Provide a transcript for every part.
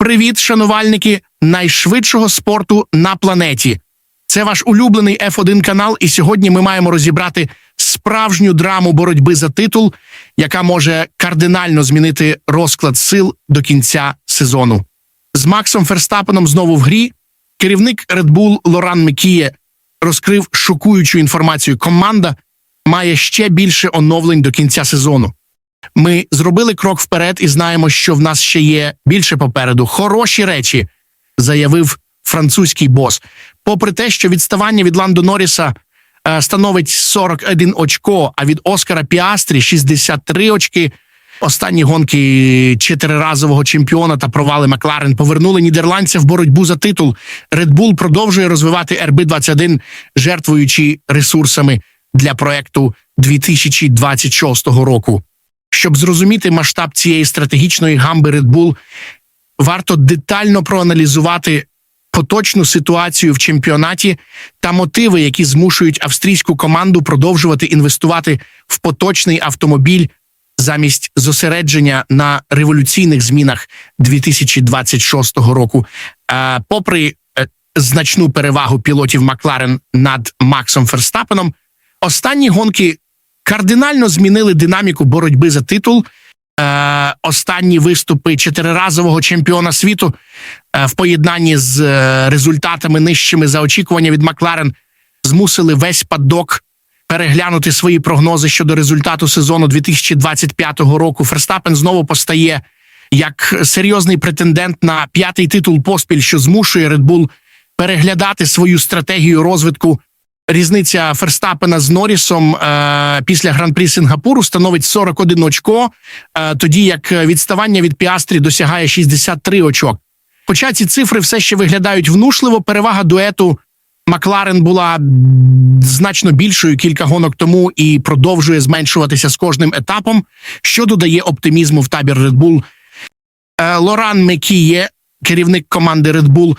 Привіт, шанувальники найшвидшого спорту на планеті. Це ваш улюблений F1 канал, і сьогодні ми маємо розібрати справжню драму боротьби за титул, яка може кардинально змінити розклад сил до кінця сезону. З Максом Ферстапеном знову в грі. Керівник Red Bull Лоран Мекіє розкрив шокуючу інформацію. Команда має ще більше оновлень до кінця сезону. Ми зробили крок вперед і знаємо, що в нас ще є більше попереду. Хороші речі, заявив французький бос. Попри те, що відставання від Ландо Норріса е, становить 41 очко, а від Оскара Піастрі 63 очки. Останні гонки чотириразового чемпіона та провали Макларен повернули нідерландця в боротьбу за титул. Red Bull продовжує розвивати РБ-21, жертвуючи ресурсами для проекту 2026 року. Щоб зрозуміти масштаб цієї стратегічної гамби Red Bull, варто детально проаналізувати поточну ситуацію в чемпіонаті та мотиви, які змушують австрійську команду продовжувати інвестувати в поточний автомобіль замість зосередження на революційних змінах 2026 року. Е, Попри е, значну перевагу пілотів Макларен над Максом Ферстапеном, останні гонки кардинально змінили динаміку боротьби за титул. Е, Останні виступи чотириразового чемпіона світу е, в поєднанні з е, результатами нижчими за очікування від Макларен змусили весь падок переглянути свої прогнози щодо результату сезону 2025 року. Ферстапен знову постає як серйозний претендент на п'ятий титул поспіль, що змушує Red Bull переглядати свою стратегію розвитку. Різниця Ферстапена з Норрісом е, після гран-прі Сингапуру становить 41 очко, е, тоді як відставання від Піастрі досягає 63 очок. Хоча ці цифри все ще виглядають внушливо, перевага дуету Макларен була значно більшою кілька гонок тому і продовжує зменшуватися з кожним етапом, що додає оптимізму в табір Red Bull. Е, Лоран Мекіє, керівник команди Red Bull,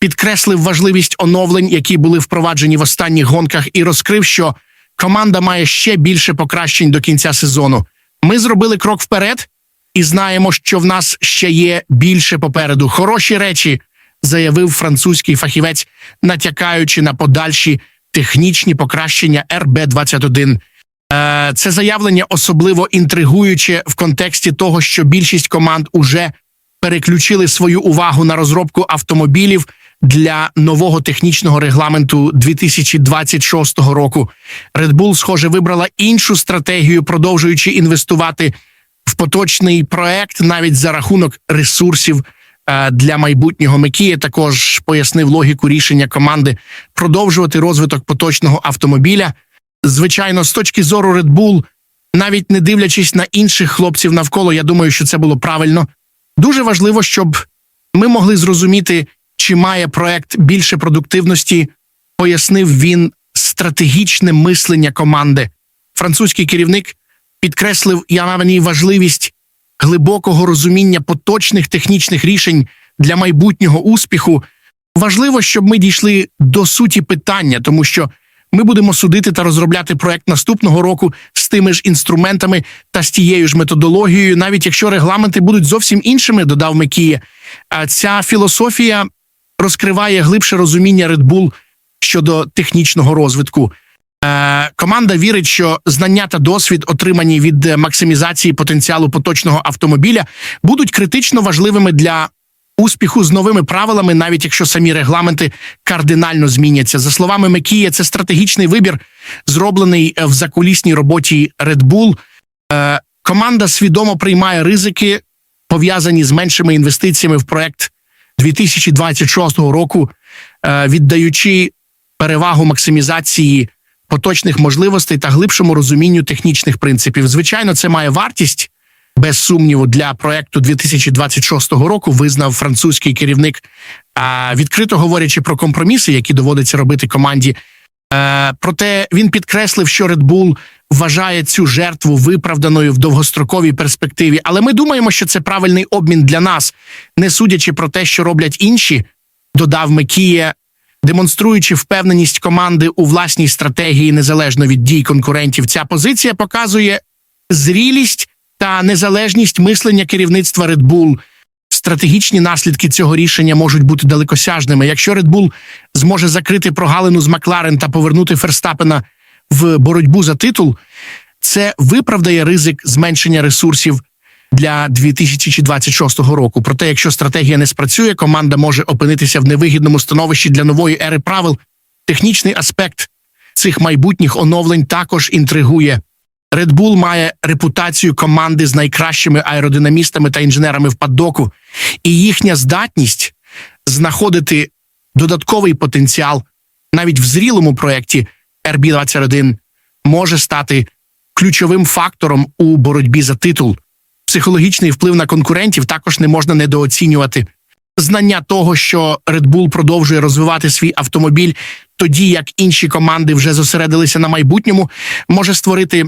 підкреслив важливість оновлень, які були впроваджені в останніх гонках, і розкрив, що команда має ще більше покращень до кінця сезону. Ми зробили крок вперед і знаємо, що в нас ще є більше попереду. Хороші речі, заявив французький фахівець, натякаючи на подальші технічні покращення РБ-21. Е, Це заявлення особливо інтригуюче в контексті того, що більшість команд уже переключили свою увагу на розробку автомобілів для нового технічного регламенту 2026 року. Red Bull, схоже, вибрала іншу стратегію, продовжуючи інвестувати в поточний проект навіть за рахунок ресурсів е, для майбутнього Мекія. Також пояснив логіку рішення команди продовжувати розвиток поточного автомобіля. Звичайно, з точки зору Red Bull, навіть не дивлячись на інших хлопців навколо, я думаю, що це було правильно. Дуже важливо, щоб ми могли зрозуміти, чи має проект більше продуктивності, пояснив він стратегічне мислення команди. Французький керівник підкреслив явні важливість глибокого розуміння поточних технічних рішень для майбутнього успіху. Важливо, щоб ми дійшли до суті питання, тому що ми будемо судити та розробляти проект наступного року з тими ж інструментами та з тією ж методологією, навіть якщо регламенти будуть зовсім іншими, додав Мекіє. А ця філософія розкриває глибше розуміння Red Bull щодо технічного розвитку. Е, команда вірить, що знання та досвід, отримані від максимізації потенціалу поточного автомобіля, будуть критично важливими для успіху з новими правилами, навіть якщо самі регламенти кардинально зміняться. За словами Мекія, це стратегічний вибір, зроблений е, в закулісній роботі Red Bull. Е, команда свідомо приймає ризики, пов'язані з меншими інвестиціями в проект 2026 року, е, віддаючи перевагу максимізації поточних можливостей та глибшому розумінню технічних принципів. Звичайно, це має вартість без сумніву для проекту 2026 року. Визнав французький керівник, відкрито говорячи про компроміси, які доводиться робити команді. Е, Проте він підкреслив, що Red Bull вважає цю жертву виправданою в довгостроковій перспективі. Але ми думаємо, що це правильний обмін для нас, не судячи про те, що роблять інші, додав Мекіє, демонструючи впевненість команди у власній стратегії незалежно від дій конкурентів. Ця позиція показує зрілість та незалежність мислення керівництва Red Bull. Стратегічні наслідки цього рішення можуть бути далекосяжними. Якщо Red Bull зможе закрити прогалину з Макларен та повернути Ферстапена в боротьбу за титул, це виправдає ризик зменшення ресурсів для 2026 року. Проте, якщо стратегія не спрацює, команда може опинитися в невигідному становищі для нової ери правил. Технічний аспект цих майбутніх оновлень також інтригує. Red Bull має репутацію команди з найкращими аеродинамістами та інженерами в паддоку, і їхня здатність знаходити додатковий потенціал навіть в зрілому проєкті RB21 може стати ключовим фактором у боротьбі за титул. Психологічний вплив на конкурентів також не можна недооцінювати. Знання того, що Red Bull продовжує розвивати свій автомобіль, тоді як інші команди вже зосередилися на майбутньому, може створити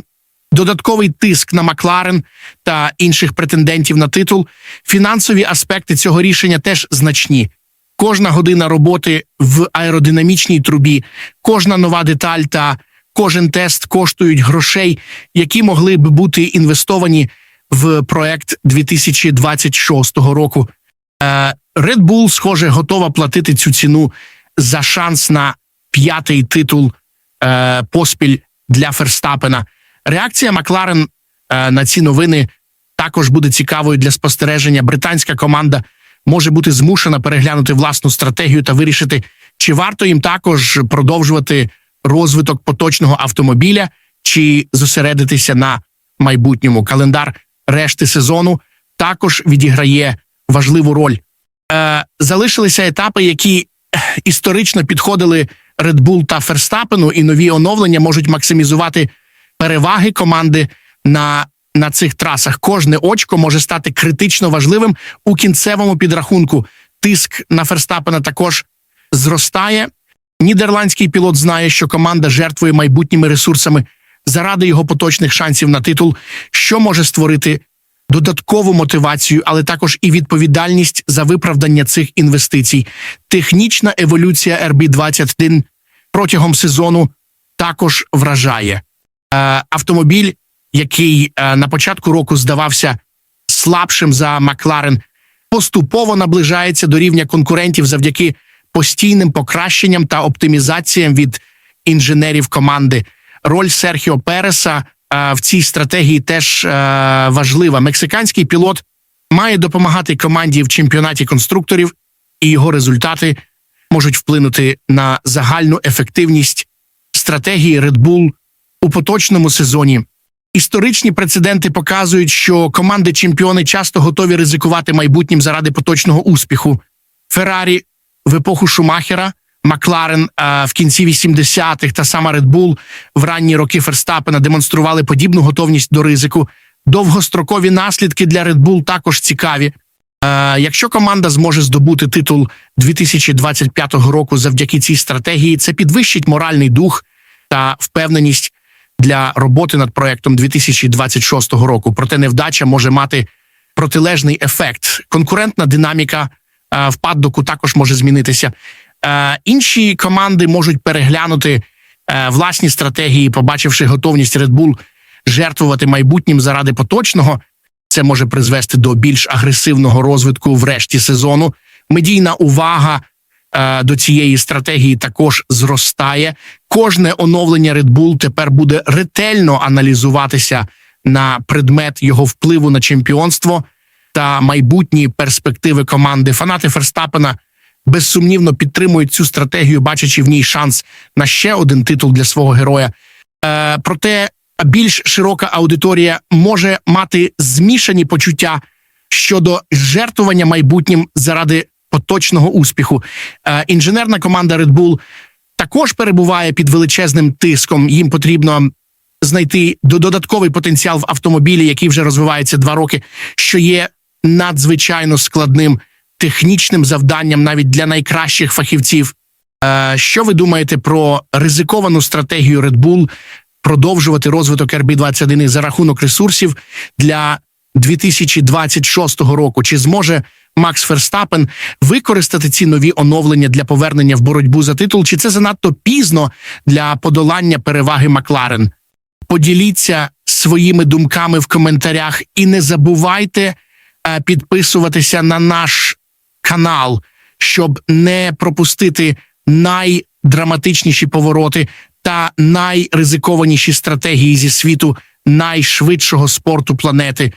додатковий тиск на Макларен та інших претендентів на титул. Фінансові аспекти цього рішення теж значні. Кожна година роботи в аеродинамічній трубі, кожна нова деталь та кожен тест коштують грошей, які могли б бути інвестовані в проект 2026 року. Е, Red Bull, схоже, готова платити цю ціну за шанс на п'ятий титул е, поспіль для Ферстапена. Реакція Макларен е, на ці новини також буде цікавою для спостереження. Британська команда може бути змушена переглянути власну стратегію та вирішити, чи варто їм також продовжувати розвиток поточного автомобіля, чи зосередитися на майбутньому. Календар решти сезону також відіграє важливу роль. Е, Залишилися етапи, які історично підходили Red Bull та Ферстапену, і нові оновлення можуть максимізувати переваги команди на на цих трасах. Кожне очко може стати критично важливим у кінцевому підрахунку. Тиск на Ферстапена також зростає. Нідерландський пілот знає, що команда жертвує майбутніми ресурсами заради його поточних шансів на титул, що може створити додаткову мотивацію, але також і відповідальність за виправдання цих інвестицій. Технічна еволюція RB21 протягом сезону також вражає. Е, автомобіль, який е, на початку року здавався слабшим за Макларен, поступово наближається до рівня конкурентів завдяки постійним покращенням та оптимізаціям від інженерів команди. Роль Серхіо Переса е, в цій стратегії теж важлива. Мексиканський пілот має допомагати команді в чемпіонаті конструкторів, і його результати можуть вплинути на загальну ефективність стратегії Red Bull у поточному сезоні. Історичні прецеденти показують, що команди-чемпіони часто готові ризикувати майбутнім заради поточного успіху. Феррарі в епоху Шумахера, Макларен а, в кінці 80-х та сама Red Bull в ранні роки Ферстапена демонстрували подібну готовність до ризику. Довгострокові наслідки для Red Bull також цікаві. А, якщо команда зможе здобути титул 2025 року завдяки цій стратегії, це підвищить моральний дух та впевненість для роботи над проектом 2026 року. Проте невдача може мати протилежний ефект. Конкурентна динаміка е, в паддоку також може змінитися. Е, інші команди можуть переглянути е, власні стратегії, побачивши готовність Red Bull жертвувати майбутнім заради поточного. Це може призвести до більш агресивного розвитку в решті сезону. Медійна увага до цієї стратегії також зростає. Кожне оновлення Red Bull тепер буде ретельно аналізуватися на предмет його впливу на чемпіонство та майбутні перспективи команди. Фанати Ферстапена безсумнівно підтримують цю стратегію, бачачи в ній шанс на ще один титул для свого героя. Е, Проте більш широка аудиторія може мати змішані почуття щодо жертвування майбутнім заради поточного успіху. Е, інженерна команда Red Bull також перебуває під величезним тиском. Їм потрібно знайти додатковий потенціал в автомобілі, який вже розвивається два роки, що є надзвичайно складним технічним завданням навіть для найкращих фахівців. Е, що ви думаєте про ризиковану стратегію Red Bull продовжувати розвиток RB21 за рахунок ресурсів для 2026 року? Чи зможе Макс Ферстапен використати ці нові оновлення для повернення в боротьбу за титул? Чи це занадто пізно для подолання переваги Макларен? Поділіться своїми думками в коментарях і не забувайте е, підписуватися на наш канал, щоб не пропустити найдраматичніші повороти та найризикованіші стратегії зі світу найшвидшого спорту планети.